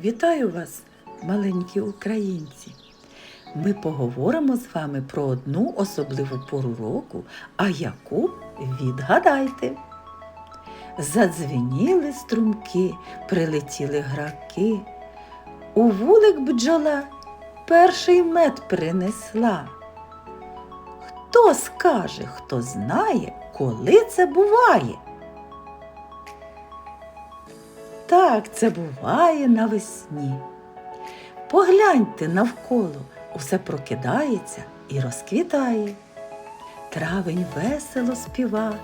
Вітаю вас, маленькі українці! Ми поговоримо з вами про одну особливу пору року, а яку відгадайте. Задзвеніли струмки, прилетіли граки. У вулик бджола перший мед принесла. Хто скаже, хто знає, коли це буває? Так, це буває навесні. Погляньте навколо, усе прокидається і розквітає. Травень весело співа,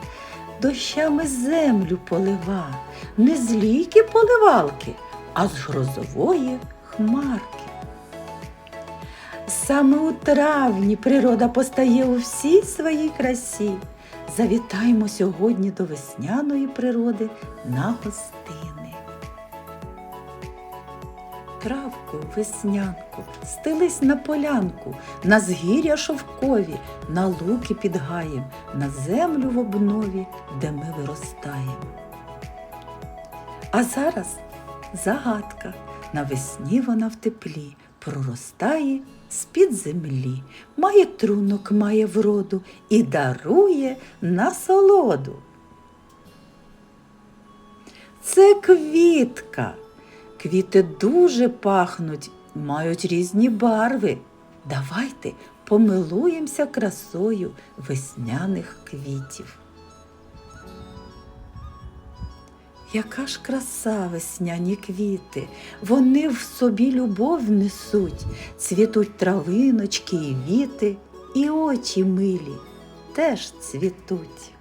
дощами землю полива, не з ліки поливалки, а з грозової хмарки. Саме у травні природа постає у всій своїй красі. Завітаємо сьогодні до весняної природи на гостини. Травку, веснянку, стелись на полянку, на згір'я шовкові, на луки під гаєм, на землю в обнові, де ми виростаємо. А зараз загадка. Навесні вона в теплі проростає з-під землі, має трунок, має вроду і дарує насолоду. Це квітка. Квіти дуже пахнуть, мають різні барви. Давайте помилуємося красою весняних квітів. Яка ж краса весняні квіти, вони в собі любов несуть, цвітуть травиночки і віти, і очі милі теж цвітуть.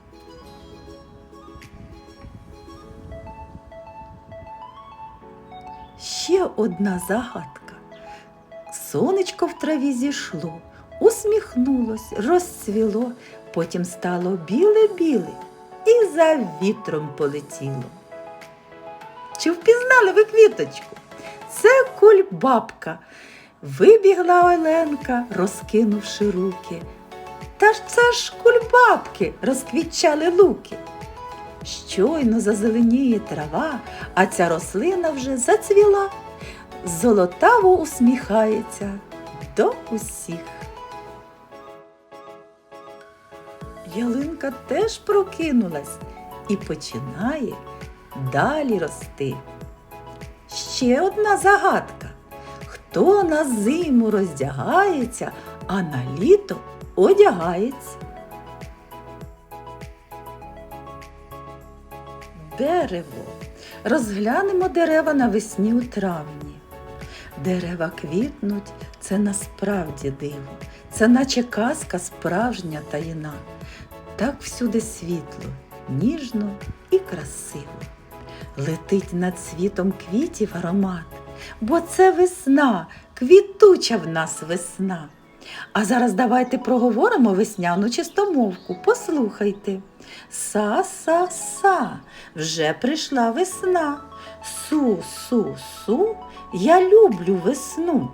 Ще одна загадка. Сонечко в траві зійшло, усміхнулось, розцвіло, потім стало біле-біле і за вітром полетіло. Чи впізнали ви квіточку? Це кульбабка. Вибігла Оленка, розкинувши руки. Та ж це ж кульбабки розквітчали луки. Щойно зазеленіє трава, а ця рослина вже зацвіла, золотаво усміхається до усіх. Ялинка теж прокинулась і починає далі рости. Ще одна загадка. Хто на зиму роздягається, а на літо одягається? Дерево. Розглянемо дерева навесні у травні. Дерева квітнуть це насправді диво, це наче казка справжня таїна. Так всюди світло, ніжно і красиво. Летить над світом квітів аромат, бо це весна, квітуча в нас весна. А зараз давайте проговоримо весняну чистомовку. Послухайте. Са-са-са, вже прийшла весна. Су-су-су, я люблю весну.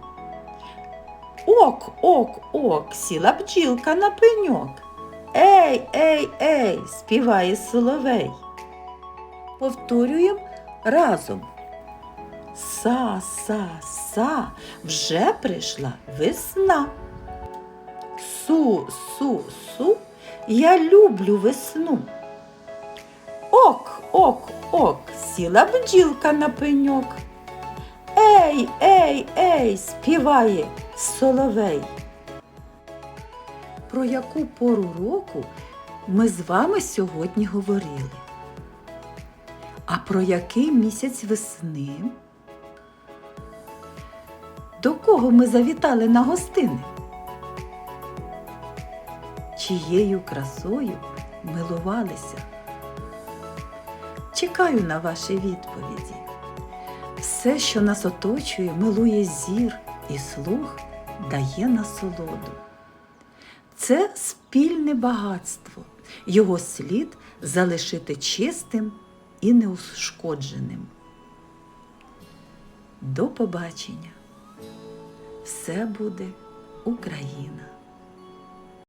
Ок, ок, ок, сіла бджілка на пеньок. Ей, ей, ей, співає соловей. Повторюємо разом. Са-са-са, вже прийшла весна. Су-су-су, я люблю весну. Ок, ок, ок, сіла бджілка на пеньок. Ей, ей, ей, співає соловей. Про яку пору року ми з вами сьогодні говорили? А про який місяць весни? До кого ми завітали на гостини? Чиєю красою милувалися? Чекаю на ваші відповіді. Все, що нас оточує, милує зір і слух, дає насолоду. Це спільне багатство, його слід залишити чистим і неушкодженим. До побачення! Все буде Україна!